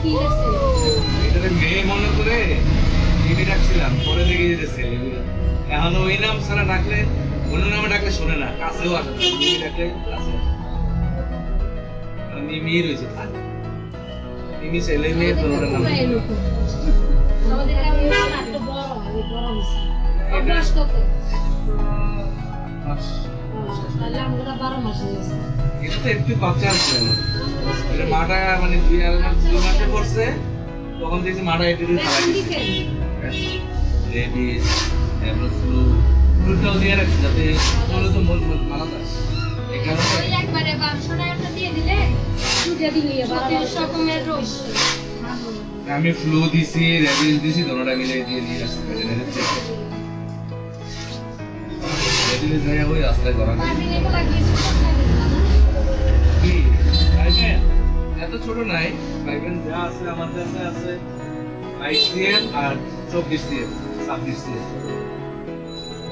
কি আছে মেয়ে মনে করে টিভি রাখছিলাম পরে এখন ওই নাম ছাড়া ডাকলে অন্য নামে ডাকলে শোনে না কাছেও আসে না। ডাকলে কাছে মেয়ে রয়েছে থাক ছেলে মেয়ে নাম আমাদের বাস। তাহলে আমরা বারো মাস গেছে। এটা তো একটু বাচ্চা আছে এটা মাটা মানে দুই আর দুই মাসে পড়ছে তখন দেখছি মাটা একটু একটু খাওয়াই ভ্যাকসিন দিচ্ছে দিছেন? রেবিস তারপর ফ্লু ফ্লুটাও দিয়ে রাখছি যাতে ফ্লু তো মারা যায় এই কারণে একবারে 1200 টাকাটা দিয়ে দিলে, দুইটা দিলে সতেরোশ রকমের রোগ। আমি ফ্লু দিছি রেবিস দিছি দোনোটা মিলে দিয়ে দিয়ে রাখছি এত ছোট নাই। পাইবেন যা আছে আমার কাছে আছে। বাইশ সিএম আর চব্বিশ সিএম ছাব্বিশ সিএম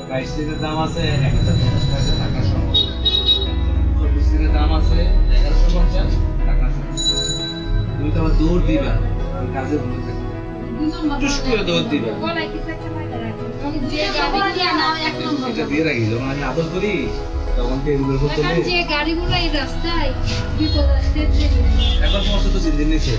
বাইশ সিএমের দাম আছে এক হাজার পঞ্চাশ টাকা টাকা সহ চব্বিশ সিএমের দাম আছে এগারোশো পঞ্চাশ টাকা সহ তুমি তো আবার দৌড় দিবা কাজে ভুলে থাকবে টুস করে দৌড় দিবা এটা দিয়ে রাখি যখন আমি আদর করি তখন তো এগুলোর উপর এখন চলে যে গাড়িগুলো এই রাস্তায় বিপদ আসতে এখন সমস্ত তো চিন্তা নিচ্ছে